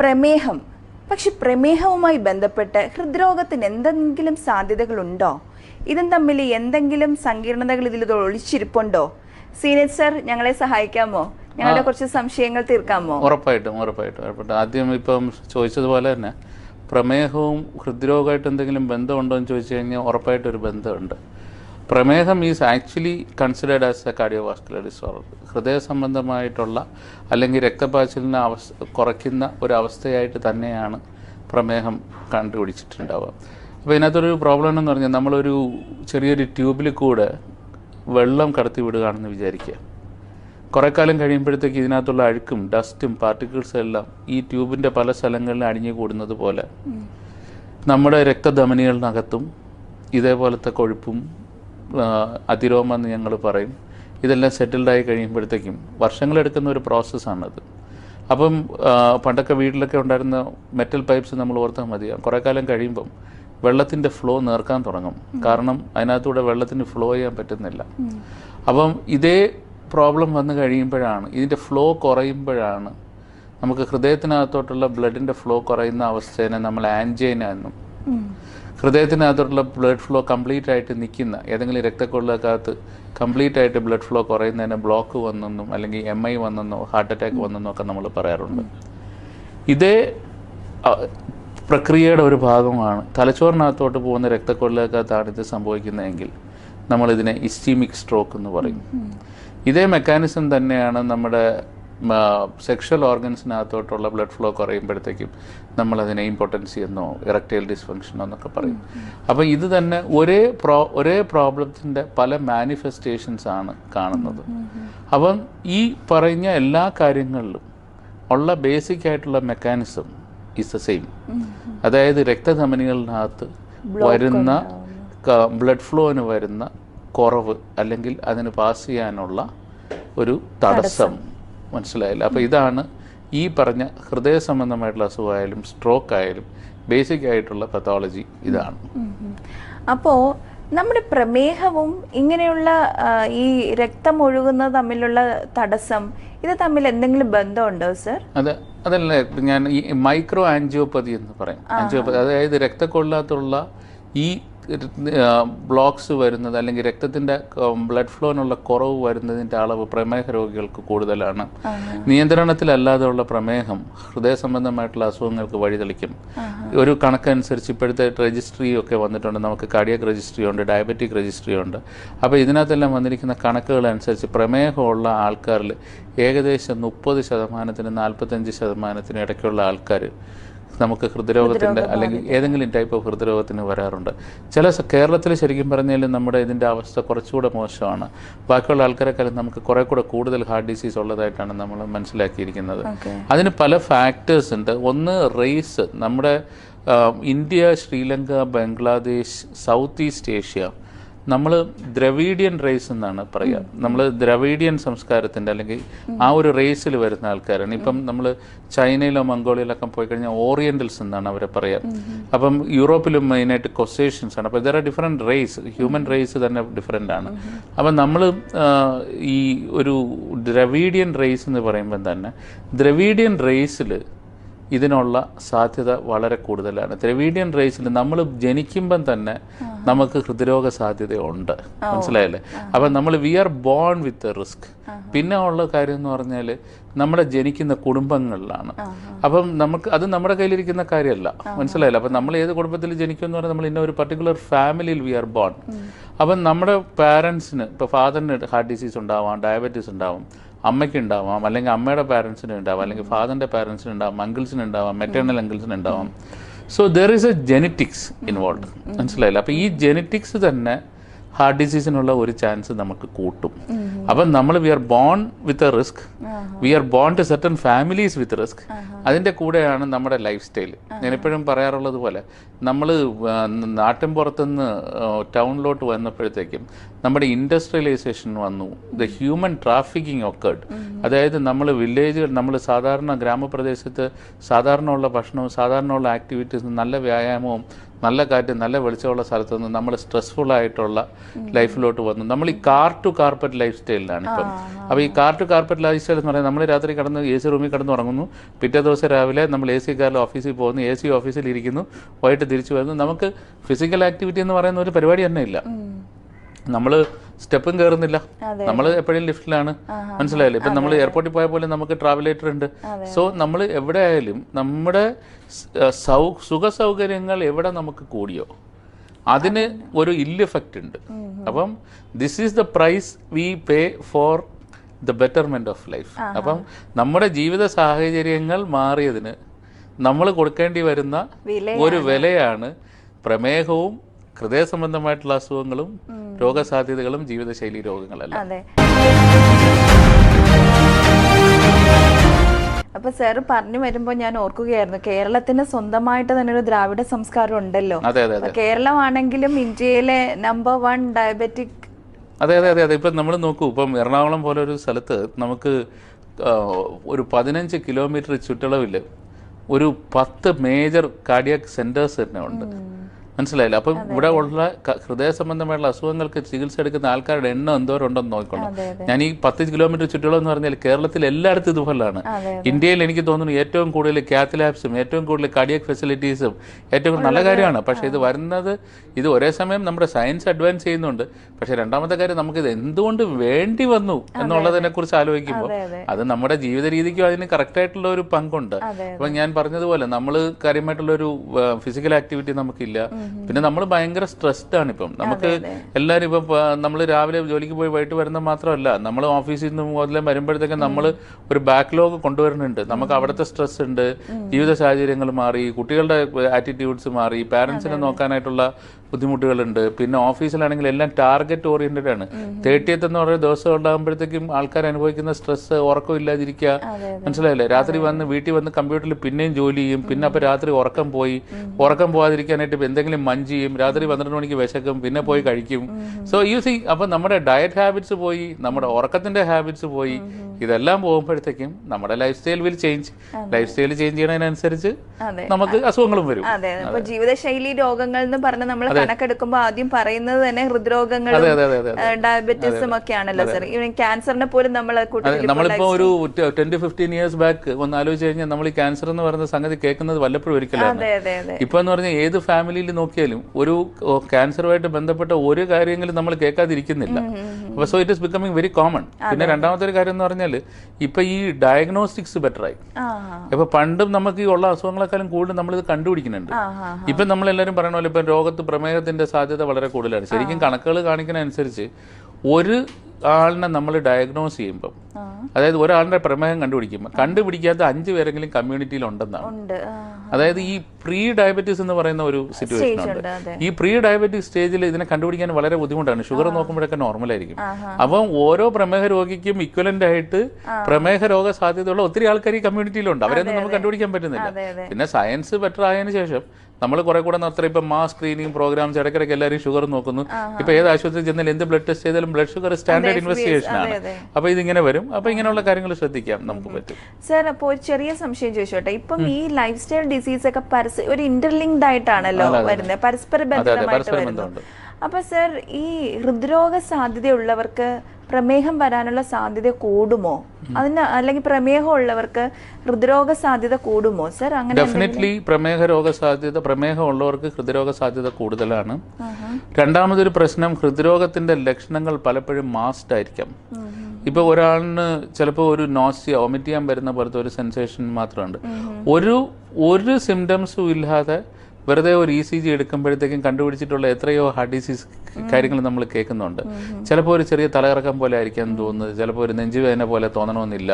പ്രമേഹം. പക്ഷെ പ്രമേഹവുമായി ബന്ധപ്പെട്ട് ഹൃദ്രോഗത്തിന് എന്തെങ്കിലും സാധ്യതകളുണ്ടോ? ഇതും തമ്മിൽ എന്തെങ്കിലും സങ്കീർണതകൾ ഇതിൽ ഒളിച്ചിരിപ്പുണ്ടോ? സീനിയർ സർ ഞങ്ങളെ സഹായിക്കാമോ? ഞങ്ങളുടെ കുറച്ച് സംശയങ്ങൾ തീർക്കാമോ? ഉറപ്പായിട്ടും ഉറപ്പായിട്ടും ഉറപ്പായിട്ടും. ആദ്യം ഇപ്പം ചോദിച്ചതുപോലെ തന്നെ പ്രമേഹവും ഹൃദ്രോഗമായിട്ട് എന്തെങ്കിലും ബന്ധമുണ്ടോ എന്ന് ചോദിച്ചു കഴിഞ്ഞാൽ ഉറപ്പായിട്ടൊരു ബന്ധമുണ്ട്. പ്രമേഹം is actually considered as a cardiovascular disorder ഹൃദയ സംബന്ധമായിട്ടുള്ള അല്ലെങ്കിൽ രക്തപാച്ചിലിനെ അവസ്ഥ കുറയ്ക്കുന്ന ഒരു അവസ്ഥയായിട്ട് തന്നെയാണ് പ്രമേഹം കണ്ടുപിടിച്ചിട്ടുണ്ടാവുക. അപ്പോൾ ഇതിനകത്തൊരു പ്രോബ്ലം എന്ന് പറഞ്ഞാൽ നമ്മളൊരു ചെറിയൊരു ട്യൂബിൽ കൂടെ വെള്ളം കടത്തി വിടുകയാണെന്ന് വിചാരിക്കുക. കുറേ കാലം കഴിയുമ്പോഴത്തേക്ക് ഇതിനകത്തുള്ള അഴുക്കും ഡസ്റ്റും പാർട്ടിക്കിൾസും എല്ലാം ഈ ട്യൂബിന്റെ പല സ്ഥലങ്ങളിൽ അടിഞ്ഞു കൂടുന്നത് പോലെ നമ്മുടെ രക്തധമനികളിനകത്തും ഇതേപോലത്തെ കൊഴുപ്പും അതിരോമം എന്ന് ഞങ്ങൾ പറയും. ഇതെല്ലാം സെറ്റിൽഡ് സെറ്റിൽഡായി കഴിയുമ്പോഴത്തേക്കും വർഷങ്ങളെടുക്കുന്ന ഒരു പ്രോസസ്സാണത് അപ്പം പണ്ടൊക്കെ വീട്ടിലൊക്കെ ഉണ്ടായിരുന്ന മെറ്റൽ പൈപ്പ്സ് നമ്മൾ ഓർത്താൽ മതി. കുറേ കാലം കഴിയുമ്പം വെള്ളത്തിന്റെ ഫ്ലോ നേർക്കാൻ തുടങ്ങും. കാരണം അതിനകത്തൂടെ വെള്ളത്തിന് ഫ്ലോ ചെയ്യാൻ പറ്റുന്നില്ല. അപ്പം ഇതേ പ്രോബ്ലം വന്നു കഴിയുമ്പോഴാണ് ഇതിന്റെ ഫ്ലോ കുറയുമ്പോഴാണ് നമുക്ക് ഹൃദയത്തിനകത്തോട്ടുള്ള ബ്ലഡിന്റെ ഫ്ലോ കുറയുന്ന അവസ്ഥേനെ നമ്മൾ ആൻജൈന എന്നും ഹൃദയത്തിനകത്തോട്ടുള്ള ബ്ലഡ് ഫ്ലോ കംപ്ലീറ്റ് ആയിട്ട് നിൽക്കുന്ന ഏതെങ്കിലും രക്തക്കൊള്ളക്കകത്ത് കംപ്ലീറ്റ് ആയിട്ട് ബ്ലഡ് ഫ്ലോ കുറയുന്നതിന് ബ്ലോക്ക് വന്നെന്നും അല്ലെങ്കിൽ എം ഐ വന്നെന്നോ ഹാർട്ട് അറ്റാക്ക് വന്നെന്നോ ഒക്കെ നമ്മൾ പറയാറുണ്ട്. ഇതേ പ്രക്രിയയുടെ ഒരു ഭാഗമാണ്. തലച്ചോറിനകത്തോട്ട് പോകുന്ന രക്തക്കൊള്ളക്കകത്താണ് ഇത് സംഭവിക്കുന്നതെങ്കിൽ നമ്മളിതിനെ ഇസ്റ്റീമിക് സ്ട്രോക്ക് എന്ന് പറയും. ഇതേ മെക്കാനിസം തന്നെയാണ് നമ്മുടെ സെക്ഷൽ ഓർഗൻസിനകത്തോട്ടുള്ള ബ്ലഡ് ഫ്ലോ കുറയുമ്പോഴത്തേക്കും നമ്മളതിനെ ഇമ്പോർട്ടൻസി എന്നോ ഇറക്റ്റൈൽ ഡിസ്ഫങ്ഷനോ എന്നൊക്കെ പറയും. അപ്പോൾ ഇത് തന്നെ ഒരേ പ്രോ ഒരേ പ്രോബ്ലത്തിന്റെ പല മാനിഫെസ്റ്റേഷൻസ് ആണ് കാണുന്നത്. അപ്പം ഈ പറഞ്ഞ എല്ലാ കാര്യങ്ങളിലും ഉള്ള ബേസിക് ആയിട്ടുള്ള മെക്കാനിസം ഇസ് ദ സെയിം അതായത് രക്തധമനികളിനകത്ത് വരുന്ന ബ്ലഡ് ഫ്ലോന് വരുന്ന കുറവ് അല്ലെങ്കിൽ അതിന് പാസ് ചെയ്യാനുള്ള ഒരു തടസ്സം. മനസ്സിലായില്ല. അപ്പോൾ ഇതാണ് ഈ പറഞ്ഞ ഹൃദയ സംബന്ധമായിട്ടുള്ള അസുഖമായാലും സ്ട്രോക്ക് ആയാലും ബേസിക് ആയിട്ടുള്ള പത്തോളജി ഇതാണ്. അപ്പോൾ നമ്മുടെ പ്രമേഹവും ഇങ്ങനെയുള്ള ഈ രക്തം ഒഴുകുന്നത് തമ്മിലുള്ള തടസ്സം ഇത് തമ്മിൽ എന്തെങ്കിലും ബന്ധമുണ്ടോ സർ? അത് അതല്ല ഞാൻ ഈ മൈക്രോ ആൻജിയോപ്പതി എന്ന് പറയും. ആൻജിയോപ്പതി അതായത് രക്തക്കൊള്ളാത്തുള്ള ഈ ബ്ലോക്സ് വരുന്നത് അല്ലെങ്കിൽ രക്തത്തിന്റെ ബ്ലഡ് ഫ്ലോനുള്ള കുറവ് വരുന്നതിന്റെ അളവ് പ്രമേഹ രോഗികൾക്ക് കൂടുതലാണ്. നിയന്ത്രണത്തിലല്ലാതെയുള്ള പ്രമേഹം ഹൃദയ സംബന്ധമായിട്ടുള്ള അസുഖങ്ങൾക്ക് വഴിതെളിക്കും ഒരു കണക്കനുസരിച്ച് ഇപ്പോഴത്തെ രജിസ്ട്രി ഒക്കെ വന്നിട്ടുണ്ട്. നമുക്ക് കാർഡിയക് രജിസ്ട്രി ഉണ്ട് ഡയബറ്റിക് രജിസ്ട്രി ഉണ്ട്. അപ്പോൾ ഇതിനകത്തെല്ലാം വന്നിരിക്കുന്ന കണക്കുകൾ അനുസരിച്ച് പ്രമേഹമുള്ള ആൾക്കാരിൽ ഏകദേശം മുപ്പത് ശതമാനത്തിന് നാൽപ്പത്തഞ്ച് ശതമാനത്തിന് ഇടയ്ക്കുള്ള ആൾക്കാർ നമുക്ക് ഹൃദ്രോഗത്തിന്റെ അല്ലെങ്കിൽ ഏതെങ്കിലും ടൈപ്പ് ഓഫ് ഹൃദ്രോഗത്തിന് വരാറുണ്ട്. ചില കേരളത്തിൽ ശരിക്കും പറഞ്ഞാൽ നമ്മുടെ ഇതിന്റെ അവസ്ഥ കുറച്ചുകൂടെ മോശമാണ്. ബാക്കിയുള്ള ആൾക്കാരെക്കാളും നമുക്ക് കുറെ കൂടെ കൂടുതൽ ഹാർട്ട് ഡിസീസ് ഉള്ളതായിട്ടാണ് നമ്മൾ മനസ്സിലാക്കിയിരിക്കുന്നത്. അതിന് പല ഫാക്ടേഴ്സ് ഉണ്ട്. ഒന്ന് റേസ് നമ്മുടെ India Sri Lanka Bangladesh south east Asia നമ്മൾ ദ്രവീഡിയൻ റേസ് എന്നാണ് പറയുക നമ്മൾ ദ്രവീഡിയൻ സംസ്കാരത്തിന്റെ അല്ലെങ്കിൽ ആ ഒരു റേസിൽ വരുന്ന ആൾക്കാരാണ്. ഇപ്പം നമ്മൾ ചൈനയിലോ മംഗോളിയയിലൊക്കെ പോയി കഴിഞ്ഞാൽ ഓറിയന്റൽസ് എന്നാണ് അവരെ പറയുക അപ്പം യൂറോപ്പിലും മെയിനായിട്ട് കൊസേഷ്യൻസ് ആണ്. അപ്പോൾ ഇതര ഡിഫറെന്റ് റേസ് ഹ്യൂമൻ റേസ് തന്നെ ഡിഫറെന്റ് ആണ്. അപ്പം നമ്മൾ ഈ ഒരു ദ്രവീഡിയൻ റേസ് എന്ന് പറയുമ്പം തന്നെ ദ്രവീഡിയൻ റേസിൽ ഇതിനുള്ള സാധ്യത വളരെ കൂടുതലാണ്. ദ്രവീഡിയൻ റേസിൽ നമ്മൾ ജനിക്കുമ്പം തന്നെ നമുക്ക് ഹൃദ്രോഗ സാധ്യതയുണ്ട്. മനസ്സിലായല്ലേ? അപ്പം നമ്മൾ we are born with risk പിന്നെ ഉള്ള കാര്യം എന്ന് പറഞ്ഞാൽ നമ്മുടെ ജനിക്കുന്ന കുടുംബങ്ങളിലാണ്. അപ്പം നമുക്ക് അത് നമ്മുടെ കയ്യിലിരിക്കുന്ന കാര്യമല്ല. മനസ്സിലായില്ല? അപ്പം നമ്മൾ ഏത് കുടുംബത്തിൽ ജനിക്കുമെന്ന് പറഞ്ഞാൽ നമ്മൾ ഇന്ന ഒരു പർട്ടിക്കുലർ ഫാമിലിയിൽ വി ആർ ബോൺ അപ്പം നമ്മുടെ പാരൻസിന് ഇപ്പോൾ ഫാദറിന് ഹാർട്ട് ഡിസീസ് ഉണ്ടാവാം ഡയബറ്റീസ് ഉണ്ടാവും. അമ്മയ്ക്ക് ഉണ്ടാവാം അല്ലെങ്കിൽ അമ്മയുടെ പാരൻസിന് ഉണ്ടാവാം അല്ലെങ്കിൽ ഫാദറിന്റെ പാരൻസിന് ഉണ്ടാവാം അങ്കിൾസിന് ഉണ്ടാവാം മെറ്റേണൽ അങ്കിൾസിന് ഉണ്ടാവാം so there is a genetics involve മനസ്സിലായില്ല? അപ്പോൾ ഈ ജെനറ്റിക്സ് തന്നെ ഹാർട്ട് ഡിസീസിനുള്ള ഒരു ചാൻസ് നമുക്ക് കൂട്ടും. അപ്പം നമ്മൾ we are born with a risk we are born to certain families with risk അതിന്റെ കൂടെയാണ് നമ്മുടെ ലൈഫ് സ്റ്റൈൽ ഞാൻ എപ്പോഴും പറയാറുള്ളത് പോലെ നമ്മൾ നാട്ടിൻ പുറത്തുനിന്ന് ടൗണിലോട്ട് വന്നപ്പോഴത്തേക്കും നമ്മുടെ ഇൻഡസ്ട്രിയലൈസേഷൻ വന്നു. ദ ഹ്യൂമൻ ട്രാഫിക്കിംഗ് ഒക്കേഡ് അതായത് നമ്മൾ വില്ലേജുകൾ നമ്മൾ സാധാരണ ഗ്രാമപ്രദേശത്ത് സാധാരണ ഉള്ള ഭക്ഷണവും സാധാരണ ഉള്ള ആക്ടിവിറ്റീസും നല്ല വ്യായാമവും നല്ല കാറ്റ് നല്ല വെളിച്ചമുള്ള സ്ഥലത്ത് നിന്ന് നമ്മൾ സ്ട്രെസ്ഫുൾ ആയിട്ടുള്ള ലൈഫിലോട്ട് വന്നു. നമ്മൾ ഈ കാർ ടു കാർപ്പറ്റ് ലൈഫ് സ്റ്റൈലിലാണ് ഇപ്പം അപ്പോൾ ഈ car to carpet life style എന്ന് പറയുന്നത് നമ്മൾ രാത്രി കടന്ന് എ സി റൂമിൽ കടന്ന് ഉറങ്ങുന്നു. പിറ്റേ ദിവസം രാവിലെ നമ്മൾ എ സി കാറിൽ ഓഫീസിൽ പോകുന്നു. എ സി ഓഫീസിൽ ഇരിക്കുന്നു. വൈകിട്ട് തിരിച്ചു വരുന്നു. നമുക്ക് ഫിസിക്കൽ ആക്ടിവിറ്റി എന്ന് പറയുന്ന ഒരു പരിപാടി തന്നെ ഇല്ല. നമ്മൾ സ്റ്റെപ്പും കയറുന്നില്ല. നമ്മൾ എപ്പോഴും ലിഫ്റ്റിലാണ്. മനസ്സിലായില്ലേ? ഇപ്പം നമ്മൾ എയർപോർട്ടിൽ പോയ പോലെ നമുക്ക് ട്രാവലേറ്റർ ഉണ്ട്. സോ നമ്മൾ എവിടെ ആയാലും നമ്മുടെ സൗ സുഖ സൗകര്യങ്ങൾ എവിടെ നമുക്ക് കൂടിയോ അതിന് ഒരു ഇല്ല എഫക്റ്റ് ഉണ്ട്. അപ്പം this is the price we pay for the betterment of life അപ്പം നമ്മുടെ ജീവിത സാഹചര്യങ്ങൾ മാറിയതിന് നമ്മൾ കൊടുക്കേണ്ടി വരുന്ന ഒരു വിലയാണ് പ്രമേഹവും ഹൃദയ സംബന്ധമായിട്ടുള്ള അസുഖങ്ങളും രോഗസാധ്യതകളും ജീവിതശൈലി രോഗങ്ങളല്ല. അതെ. അപ്പൊ സർ പറഞ്ഞു വരുമ്പോൾ ഞാൻ ഓർക്കുകയായിരുന്നു കേരളത്തിന് സ്വന്തമായിട്ട് തന്നെ ഒരു ദ്രാവിഡ സംസ്കാരം ഉണ്ടല്ലോ. കേരളമാണെങ്കിലും ഇന്ത്യയിലെ നമ്പർ വൺ ഡയബറ്റിക് അതെ അതെ അതെ അതെ. ഇപ്പം നമ്മൾ നോക്കൂ ഇപ്പം എറണാകുളം പോലെ ഒരു സ്ഥലത്ത് നമുക്ക് ഒരു പതിനഞ്ച് കിലോമീറ്റർ ചുറ്റളവിൽ ഒരു പത്ത് മേജർ കാർഡിയാക് സെന്റേഴ്സ് തന്നെ ഉണ്ട്. മനസ്സിലായില്ല. അപ്പം ഇവിടെ ഉള്ള ഹൃദയ സംബന്ധമായുള്ള അസുഖങ്ങൾക്ക് ചികിത്സ എടുക്കുന്ന ആൾക്കാരുടെ എണ്ണം എന്തോരുണ്ടെന്ന് നോക്കണം. ഞാൻ ഈ പത്ത് കിലോമീറ്റർ ചുറ്റളം എന്ന് പറഞ്ഞാൽ കേരളത്തിൽ എല്ലായിടത്തും ഇതുപോലെയാണ് ഇന്ത്യയിൽ എനിക്ക് തോന്നുന്നു ഏറ്റവും കൂടുതൽ കാത്തലാബ്സും ഏറ്റവും കൂടുതൽ കാർഡിയക് ഫെസിലിറ്റീസും ഏറ്റവും നല്ല കാര്യമാണ്. പക്ഷേ ഇത് വരുന്നത് ഇത് ഒരേ സമയം നമ്മുടെ സയൻസ് അഡ്വാൻസ് ചെയ്യുന്നുണ്ട്. പക്ഷെ രണ്ടാമത്തെ കാര്യം നമുക്ക് ഇത് എന്തുകൊണ്ട് വേണ്ടി വന്നു എന്നുള്ളതിനെ കുറിച്ച് ആലോചിക്കുമ്പോൾ അതെ നമ്മുടെ ജീവിത രീതിക്കും അതിന് കറക്റ്റ് ആയിട്ടുള്ള ഒരു പങ്കുണ്ട്. അപ്പം ഞാൻ പറഞ്ഞതുപോലെ നമ്മൾ കാര്യമായിട്ടുള്ള ഒരു ഫിസിക്കൽ ആക്ടിവിറ്റി നമുക്കില്ല. പിന്നെ നമ്മൾ ഭയങ്കര സ്ട്രെസ്ഡ് ആണ് ഇപ്പം. നമുക്ക് എല്ലാവരും ഇപ്പം നമ്മൾ രാവിലെ ജോലിക്ക് പോയി വൈകിട്ട് വരുന്ന മാത്രമല്ല നമ്മൾ ഓഫീസിൽ നിന്ന് മുതലേ വരുമ്പോഴത്തേക്കും നമ്മൾ ഒരു ബാക്ക്ലോഗ് കൊണ്ടുവരുന്നുണ്ട്. നമുക്ക് അവിടുത്തെ സ്ട്രെസ് ഉണ്ട് ജീവിത സാഹചര്യങ്ങൾ മാറി കുട്ടികളുടെ ആറ്റിറ്റ്യൂഡ്സ് മാറി പാരന്റ്സിനെ നോക്കാനായിട്ടുള്ള ബുദ്ധിമുട്ടുകളുണ്ട്. പിന്നെ ഓഫീസിലാണെങ്കിൽ എല്ലാം ടാർഗറ്റ് ഓറിയന്റഡ് ആണ്. തേർട്ടിയത്ത് എന്ന് പറയുന്ന ദിവസം ഉണ്ടാകുമ്പോഴത്തേക്കും ആൾക്കാർ അനുഭവിക്കുന്ന സ്ട്രെസ് ഉറക്കം ഇല്ലാതിരിക്കുക. മനസ്സിലായില്ലേ? രാത്രി വന്ന് വീട്ടിൽ വന്ന് കമ്പ്യൂട്ടറിൽ പിന്നെയും ജോലി ചെയ്യും. പിന്നെ അപ്പോൾ രാത്രി ഉറക്കം പോയി. ഉറക്കം പോകാതിരിക്കാനായിട്ട് എന്തെങ്കിലും മഞ്ച് ചെയ്യും. രാത്രി പന്ത്രണ്ട് മണിക്ക് വിശക്കും. പിന്നെ പോയി കഴിക്കും. സോ യു സി അപ്പൊ നമ്മുടെ ഡയറ്റ് ഹാബിറ്റ്സ് പോയി നമ്മുടെ ഉറക്കത്തിന്റെ ഹാബിറ്റ്സ് പോയി. ഇതെല്ലാം പോകുമ്പോഴത്തേക്കും നമ്മുടെ life style will change life style change ചെയ്യണതിനനുസരിച്ച് നമുക്ക് അസുഖങ്ങളും വരും. ജീവിതശൈലി രോഗങ്ങൾ എന്ന് പറഞ്ഞ് നമ്മൾ കണക്കെടുക്കുമ്പോൾ ആദ്യം പറയുന്നത് തന്നെ ഹൃദ്രോഗങ്ങളും ഡയബറ്റീസും ഒക്കെ ആണല്ലോ സാർ ഈവൻ ക്യാൻസറിനെ പോലും നമ്മൾ നമ്മളിപ്പോ ഒരു ട്വന്റി ഫിഫ്റ്റീൻ ഇയേഴ്സ് ബാക്ക് ഒന്ന് ആലോചിച്ച് കഴിഞ്ഞാൽ നമ്മൾ ഈ ക്യാൻസർ എന്ന് പറയുന്ന സംഗതി കേൾക്കുന്നത് വല്ലപ്പോഴും ഒരിക്കലാണ്. അതെ അതെ അതെ. ഇപ്പൊ എന്ന് പറഞ്ഞാൽ ഏത് ഫാമിലിയിൽ നോക്കിയാലും ഒരു ക്യാൻസറുമായിട്ട് ബന്ധപ്പെട്ട ഒരു കാര്യങ്ങളും നമ്മൾ കേൾക്കാതിരിക്കുന്നില്ല. അപ്പൊ so it is becoming very common പിന്നെ രണ്ടാമത്തെ ഒരു കാര്യം എന്ന് പറഞ്ഞാൽ ഇപ്പൊ ഈ ഡയഗ്നോസ്റ്റിക്സ് ബെറ്ററായി ആയി. ഇപ്പൊ പണ്ടും നമുക്ക് ഈ ഉള്ള അസുഖങ്ങളെക്കാളും കൂടുതൽ നമ്മളിത് കണ്ടുപിടിക്കുന്നുണ്ട്. ഇപ്പം നമ്മളെല്ലാവരും പറയണ പോലെ ഇപ്പം രോഗത്ത് പ്രമേഹത്തിന്റെ സാധ്യത വളരെ കൂടുതലാണ്. ശരിക്കും കണക്കുകൾ കാണിക്കുന്ന അനുസരിച്ച് ഒരു ആളിനെ നമ്മൾ ഡയഗ്നോസ് ചെയ്യുമ്പം അതായത് ഒരാളുടെ പ്രമേഹം കണ്ടുപിടിക്കുമ്പോൾ കണ്ടുപിടിക്കാത്ത അഞ്ച് പേരെങ്കിലും കമ്മ്യൂണിറ്റിയിൽ ഉണ്ടെന്നാണ്. ഉണ്ട്. അതായത് ഈ പ്രീ ഡയബറ്റീസ് എന്ന് പറയുന്ന ഒരു സിറ്റുവേഷൻ ഉണ്ട്. ഈ പ്രീ ഡയബറ്റീസ് സ്റ്റേജിൽ ഇതിനെ കണ്ടുപിടിക്കാൻ വളരെ ബുദ്ധിമുട്ടാണ്. ഷുഗർ നോക്കുമ്പോഴൊക്കെ നോർമൽ ആയിരിക്കും. അപ്പം ഓരോ പ്രമേഹ രോഗിക്കും ഇക്വലന്റ് ആയിട്ട് പ്രമേഹ രോഗ സാധ്യതയുള്ള ഒത്തിരി ആൾക്കാർ ഈ കമ്മ്യൂണിറ്റിയിലുണ്ട് അവരൊന്നും നമുക്ക് കണ്ടുപിടിക്കാൻ പറ്റുന്നില്ല. പിന്നെ സയൻസ് ബെറ്റർ ആയതിനു ശേഷം നമ്മൾ കുറെ കൂടെ നടത്തുക ഇപ്പം മാസ് സ്ക്രീനിങ് പ്രോഗ്രാംസ് ഇടയ്ക്കിടയ്ക്ക് എല്ലാവരും ഷുഗർ നോക്കുന്നു. ഇപ്പൊ ഏത് ആശുപത്രി ചെന്നാൽ എന്ത് ബ്ലഡ് ടെസ്റ്റ് ചെയ്താലും ബ്ലഡ് ഷുഗർ സ്റ്റാൻഡേർഡ് ഇൻവെസ്റ്റിഗേഷൻ ആണ്. അപ്പൊ ഇതിങ്ങനെ വരും. അപ്പൊ ഇങ്ങനെയുള്ള കാര്യങ്ങൾ ശ്രദ്ധിക്കാം നമുക്ക് പറ്റും. സാർ അപ്പോൾ ഒരു ചെറിയ സംശയം ചോദിച്ചോട്ടെ? ഇപ്പം ഈ ലൈഫ് സ്റ്റൈൽ ഡിസീസ് ഒക്കെ പരസ്പരം ഒരു ഇന്റർലിങ്ക്ഡ് ആയിട്ടാണല്ലോ വരുന്നത്. പരസ്പര ബന്ധമായിട്ട് വരുന്നത്. ബന്ധമുണ്ട്. അപ്പൊ സർ ഈ ഹൃദ്രോഗ സാധ്യതയുള്ളവർക്ക് പ്രമേഹം വരാനുള്ള സാധ്യത കൂടുമോ? അതിന് അല്ലെങ്കിൽ പ്രമേഹം ഉള്ളവർക്ക് ഹൃദ്രോഗ സാധ്യത കൂടുമോ? സർ അങ്ങനെ ഡെഫിനറ്റ്ലി പ്രമേഹ രോഗ സാധ്യത പ്രമേഹം ഉള്ളവർക്ക് ഹൃദ്രോഗ സാധ്യത കൂടുതലാണ്. രണ്ടാമതൊരു പ്രശ്നം ഹൃദ്രോഗത്തിന്റെ ലക്ഷണങ്ങൾ പലപ്പോഴും മാസ്ഡ് ആയിരിക്കാം. ഇപ്പൊ ഒരാളിന് ചിലപ്പോൾ ഒരു നോസിയ വൊമിറ്റ് ചെയ്യാൻ വരുന്ന പോലത്തെ ഒരു സെൻസേഷൻ മാത്രമുണ്ട്. ഒരു ഒരു സിംറ്റംസും ഇല്ലാതെ വെറുതെ ഒരു ഇ സി ജി എടുക്കുമ്പോഴത്തേക്കും കണ്ടുപിടിച്ചിട്ടുള്ള എത്രയോ ഹാർട്ട് ഡിസീസ് കാര്യങ്ങൾ നമ്മൾ കേൾക്കുന്നുണ്ട്. ചിലപ്പോൾ ഒരു ചെറിയ തലകറക്കം പോലെ ആയിരിക്കാൻ തോന്നുന്നത്. ചിലപ്പോൾ ഒരു നെഞ്ചുവേദന പോലെ തോന്നണമെന്നില്ല.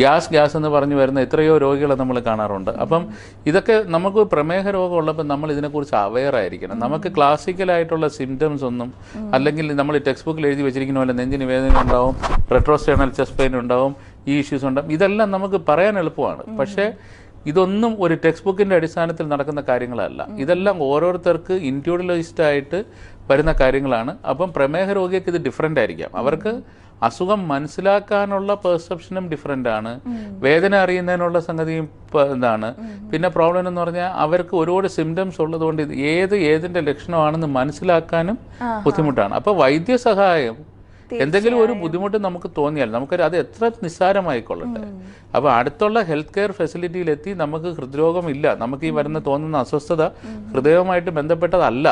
ഗ്യാസ് ഗ്യാസ് എന്ന് പറഞ്ഞു വരുന്ന എത്രയോ രോഗികളെ നമ്മൾ കാണാറുണ്ട്. അപ്പം ഇതൊക്കെ നമുക്ക് പ്രമേഹ രോഗം ഉള്ളപ്പോൾ നമ്മൾ ഇതിനെക്കുറിച്ച് അവെയർ ആയിരിക്കണം. നമുക്ക് ക്ലാസിക്കലായിട്ടുള്ള സിംറ്റംസ് ഒന്നും അല്ലെങ്കിൽ നമ്മൾ ടെക്സ്റ്റ് ബുക്കിൽ എഴുതി വെച്ചിരിക്കുന്ന പോലെ നെഞ്ചിന് വേദന ഉണ്ടാവും റെട്രോസ്റ്റേണൽ ചെസ്റ്റ് പെയിൻ ഉണ്ടാവും ഈ ഇഷ്യൂസ് ഉണ്ടാവും. ഇതെല്ലാം നമുക്ക് പറയാൻ എളുപ്പമാണ്. പക്ഷേ ഇതൊന്നും ഒരു ടെക്സ്റ്റ് ബുക്കിന്റെ അടിസ്ഥാനത്തിൽ നടക്കുന്ന കാര്യങ്ങളല്ല. ഇതെല്ലാം ഓരോരുത്തർക്ക് ഇൻഡിവിജ്വലൈസ്ഡ് ആയിട്ട് വരുന്ന കാര്യങ്ങളാണ്. അപ്പം പ്രമേഹ രോഗിക്ക് ഇത് ഡിഫറെന്റ് ആയിരിക്കാം. അവർക്ക് അസുഖം മനസ്സിലാക്കാനുള്ള പെർസെപ്ഷനും ഡിഫറെന്റ് ആണ്. വേദന അറിയുന്നതിനുള്ള സംഗതിയും എന്താണ്? ഇതാണ് പിന്നെ പ്രോബ്ലം എന്ന് പറഞ്ഞാൽ അവർക്ക് ഒരുപാട് സിംറ്റംസ് ഉള്ളതുകൊണ്ട് ഇത് ഏത് ഏതിന്റെ ലക്ഷണമാണെന്ന് മനസ്സിലാക്കാനും ബുദ്ധിമുട്ടാണ്. അപ്പോൾ വൈദ്യസഹായം എന്തെങ്കിലും ഒരു ബുദ്ധിമുട്ട് നമുക്ക് തോന്നിയാൽ നമുക്കൊരു അത് എത്ര നിസ്സാരമായിക്കൊള്ളട്ടെ. അപ്പോൾ അടുത്തുള്ള ഹെൽത്ത് കെയർ ഫെസിലിറ്റിയിലെത്തി നമുക്ക് ഹൃദ്രോഗമില്ല. നമുക്ക് ഈ വരുന്ന തോന്നുന്ന അസ്വസ്ഥത ഹൃദയവുമായിട്ട് ബന്ധപ്പെട്ടതല്ല.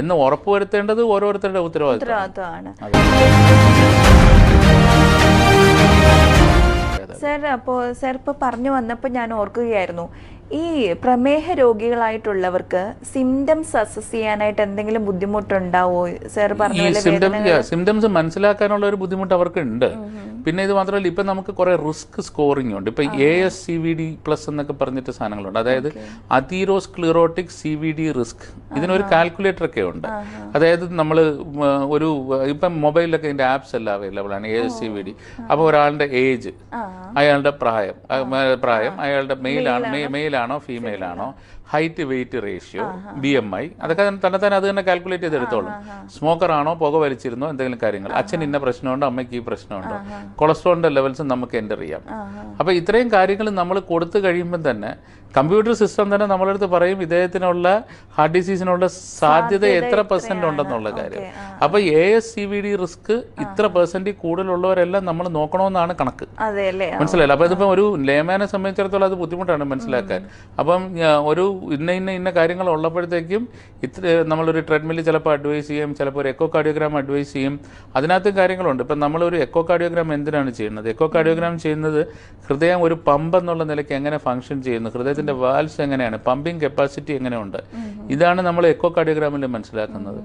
എന്ന് ഉറപ്പുവരുത്തേണ്ടത് ഓരോരുത്തരുടെ ഉത്തരവാദിത്വം ഉത്തരവാദിത്വമാണ് സർ അപ്പോൾ സർ ഇപ്പോൾ പറഞ്ഞു വന്നപ്പോൾ ഞാൻ ഓർക്കുകയായിരുന്നു. ഈ പ്രമേഹ രോഗികളായിട്ടുള്ളവർക്ക് സിംറ്റംസ് അസസ് ചെയ്യാനായിട്ട് എന്തെങ്കിലും ബുദ്ധിമുട്ടുണ്ടാവോ? സാർ പറഞ്ഞ സിംറ്റംസ് മനസ്സിലാക്കാനുള്ള ഒരു ബുദ്ധിമുട്ട് അവർക്ക് ഉണ്ട് പിന്നെ ഇത് മാത്രമല്ല ഇപ്പം നമുക്ക് കുറേ റിസ്ക് സ്കോറിംഗ് ഉണ്ട്. ഇപ്പം A S C V D plus എന്നൊക്കെ പറഞ്ഞിട്ട് സാധനങ്ങളുണ്ട്. അതായത് atherosclerotic C V D risk ഇതിനൊരു കാൽക്കുലേറ്റർ ഒക്കെ ഉണ്ട്. അതായത് നമ്മൾ ഒരു ഇപ്പം മൊബൈലിലൊക്കെ ഇതിന്റെ ആപ്സ് എല്ലാം അവൈലബിൾ ആണ്. എ സി വി ഡി അപ്പോൾ ഒരാളുടെ ഏജ് അയാളുടെ പ്രായം പ്രായം അയാളുടെ മെയിലാണ് മെയിലാണോ ഫീമെയിൽ ആണോ? Height weight ratio B M I അതൊക്കെ തന്നെ തന്നെ അത് തന്നെ കാൽക്കുലേറ്റ് ചെയ്തെടുത്തോളും. സ്മോക്കർ ആണോ പുക വലിച്ചിരുന്നോ എന്തെങ്കിലും കാര്യങ്ങൾ. അച്ഛൻ ഇന്ന പ്രശ്നമുണ്ടോ അമ്മയ്ക്ക് ഈ പ്രശ്നമുണ്ടോ? കൊളസ്ട്രോളിന്റെ ലെവൽസ് നമുക്ക് എന്റർ ചെയ്യാം. അപ്പൊ ഇത്രയും കാര്യങ്ങൾ നമ്മൾ കൊടുത്തു കഴിയുമ്പോൾ തന്നെ കമ്പ്യൂട്ടർ സിസ്റ്റം തന്നെ നമ്മളെടുത്ത് പറയും ഇദ്ദേഹത്തിനുള്ള ഹാർട്ട് ഡിസീസിനുള്ള സാധ്യത എത്ര പെർസെന്റ് ഉണ്ടെന്നുള്ള കാര്യം. അപ്പൊ A S C V D risk ഇത്ര പെർസെന്റ് കൂടുതലുള്ളവരെല്ലാം നമ്മൾ നോക്കണമെന്നാണ് കണക്ക്. മനസ്സിലായില്ല? അപ്പൊ ഇതിപ്പോ ഒരു ലേമാനെ സംബന്ധിച്ചിടത്തോളം അത് ബുദ്ധിമുട്ടാണ് മനസ്സിലാക്കാൻ. അപ്പം ഒരു ഇന്ന ഇന്ന ഇന്ന കാര്യങ്ങൾ ഉള്ളപ്പോഴത്തേക്കും ഇത്ര നമ്മളൊരു ട്രെഡ്മില്ല് ചിലപ്പോൾ അഡ്വൈസ് ചെയ്യും ചിലപ്പോൾ ഒരു എക്കോ കാർഡിയോഗ്രാം അഡ്വൈസ് ചെയ്യും. അതിനകത്തും കാര്യങ്ങളുണ്ട്. ഇപ്പം നമ്മളൊരു എക്കോ കാർഡിയോഗ്രാം എന്തിനാണ് ചെയ്യുന്നത്? എക്കോ കാർഡിയോഗ്രാം ചെയ്യുന്നത് ഹൃദയം ഒരു പമ്പ് എന്നുള്ള നിലയ്ക്ക് എങ്ങനെ ഫംഗ്ഷൻ ചെയ്യുന്നു? ഹൃദയത്തിന്റെ വാൽസ് എങ്ങനെയാണ്? പമ്പിങ് കപ്പാസിറ്റി എങ്ങനെയുണ്ട്? ഇതാണ് നമ്മൾ എക്കോ കാർഡിയോഗ്രാമിൽ മനസ്സിലാക്കുന്നത്.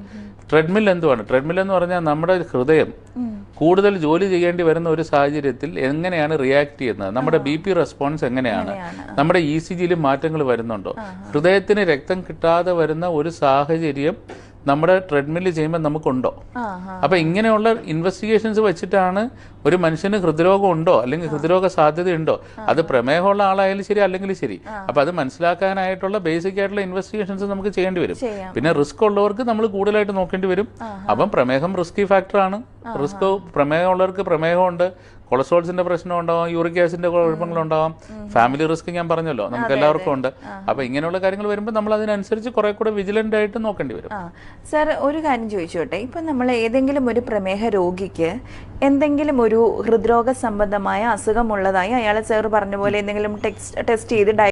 ട്രെഡ്മിൽ എന്തുവാണ്? ട്രെഡ്മിൽ എന്ന് പറഞ്ഞാൽ നമ്മുടെ ഹൃദയം കൂടുതൽ ജോലി ചെയ്യേണ്ടി വരുന്ന ഒരു സാഹചര്യത്തിൽ എങ്ങനെയാണ് റിയാക്ട് ചെയ്യുന്നത്? നമ്മുടെ ബി പി റെസ്പോൺസ് എങ്ങനെയാണ്? നമ്മുടെ ഇ സി ജിയിൽ മാറ്റങ്ങൾ വരുന്നുണ്ടോ? ഹൃദയത്തിന് രക്തം കിട്ടാതെ വരുന്ന ഒരു സാഹചര്യം നമ്മുടെ ട്രെഡ്മില്ല് ചെയ്യുമ്പോൾ നമുക്കുണ്ടോ? അപ്പോൾ അപ്പൊ ഇങ്ങനെയുള്ള ഇൻവെസ്റ്റിഗേഷൻസ് വെച്ചിട്ടാണ് ഒരു മനുഷ്യന് ഹൃദ്രോഗം ഉണ്ടോ? അല്ലെങ്കിൽ ഹൃദ്രോഗ സാധ്യത ഉണ്ടോ അത് പ്രമേഹമുള്ള ആളായാലും ശരി അല്ലെങ്കിൽ ശരി. അപ്പൊ അത് മനസ്സിലാക്കാനായിട്ടുള്ള ബേസിക് ആയിട്ടുള്ള ഇൻവെസ്റ്റിഗേഷൻസ് നമുക്ക് ചെയ്യേണ്ടി വരും. പിന്നെ റിസ്ക് ഉള്ളവർക്ക് നമ്മൾ കൂടുതലായിട്ട് നോക്കേണ്ടി വരും. അപ്പം പ്രമേഹം റിസ്കി ഫാക്ടറാണ് റിസ്ക് പ്രമേഹമുള്ളവർക്ക് പ്രമേഹമുണ്ട്. കൊളസ്ട്രോൾസിന്റെ പ്രശ്നം ഉണ്ടാവാം യൂറിക് ആസിഡിന്റെ കുഴപ്പങ്ങളുണ്ടാവാം. ഫാമിലി റിസ്ക് ഞാൻ പറഞ്ഞല്ലോ നമുക്ക് എല്ലാവർക്കും ഉണ്ട്. അപ്പൊ ഇങ്ങനെയുള്ള കാര്യങ്ങൾ വരുമ്പോൾ നമ്മൾ അതിനനുസരിച്ച് കുറെ കൂടെ വിജിലന്റ് ആയിട്ട് നോക്കേണ്ടി വരും. സാർ ഒരു കാര്യം ചോദിച്ചോട്ടെ? ഇപ്പൊ നമ്മൾ ഏതെങ്കിലും ഒരു പ്രമേഹ രോഗിക്ക് എന്തെങ്കിലും ഒരു ഹൃദ്രോഗ സംബന്ധമായ അസുഖമുള്ളതായി അയാൾ സാർ പറഞ്ഞ പോലെ എന്തെങ്കിലും ടെസ്റ്റ് ടെസ്റ്റ് ചെയ്ത്